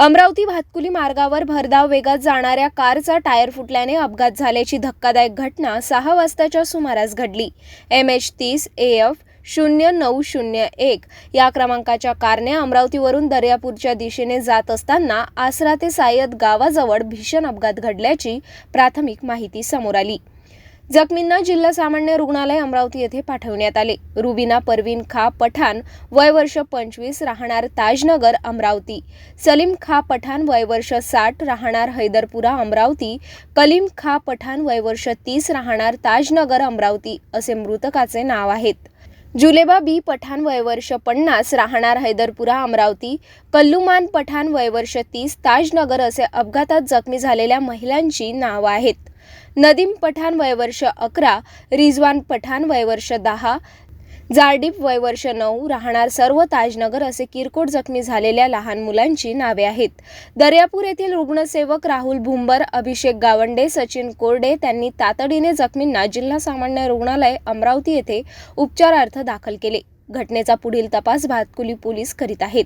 अमरावती भातकुली मार्गावर भरधाव वेगात जाणाऱ्या कारचा टायर फुटल्याने अपघात झाल्याची धक्कादायक घटना सहा वाजताच्या सुमारास घडली. एम एच तीस ए एफ शून्य नऊ शून्य एक या क्रमांकाच्या कारने अमरावतीवरून दर्यापूरच्या दिशेने जात असताना आसरा ते सायद गावाजवळ भीषण अपघात घडल्याची प्राथमिक माहिती समोर आली. जखमींना जिल्हा सामान्य रुग्णालय अमरावती येथे पाठवण्यात आले. रुबिना परवीन खा पठाण वय वर्ष पंचवीस राहणार ताजनगर अमरावती. सलीम खा पठाण वय वर्ष साठ राहणार हैदरपुरा अमरावती. कलीम खा पठाण वय वर्ष तीस राहणार ताजनगर अमरावती असे मृतकाचे नाव आहेत. जुलेबा बी पठाण वय वर्ष पन्नास राहणार हैदरपुरा अमरावती. कल्लुमान पठाण वय वर्ष तीस ताजनगर असे अपघातात जखमी झालेल्या महिलांची नावं आहेत. नदीम पठाण वयवर्ष अकरा रिजवान पठाण वयवर्ष दहा जारडीप वयवर्ष नऊ राहणार सर्व ताजनगर असे किरकोळ जखमी झालेल्या लहान मुलांची नावे आहेत. दर्यापूर येथील रुग्णसेवक राहुल भुंबर अभिषेक गावंडे सचिन कोरडे त्यांनी तातडीने जखमींना जिल्हा सामान्य रुग्णालय अमरावती येथे उपचारार्थ दाखल केले. घटनेचा पुढील तपास भातकुली पोलीस करीत आहेत.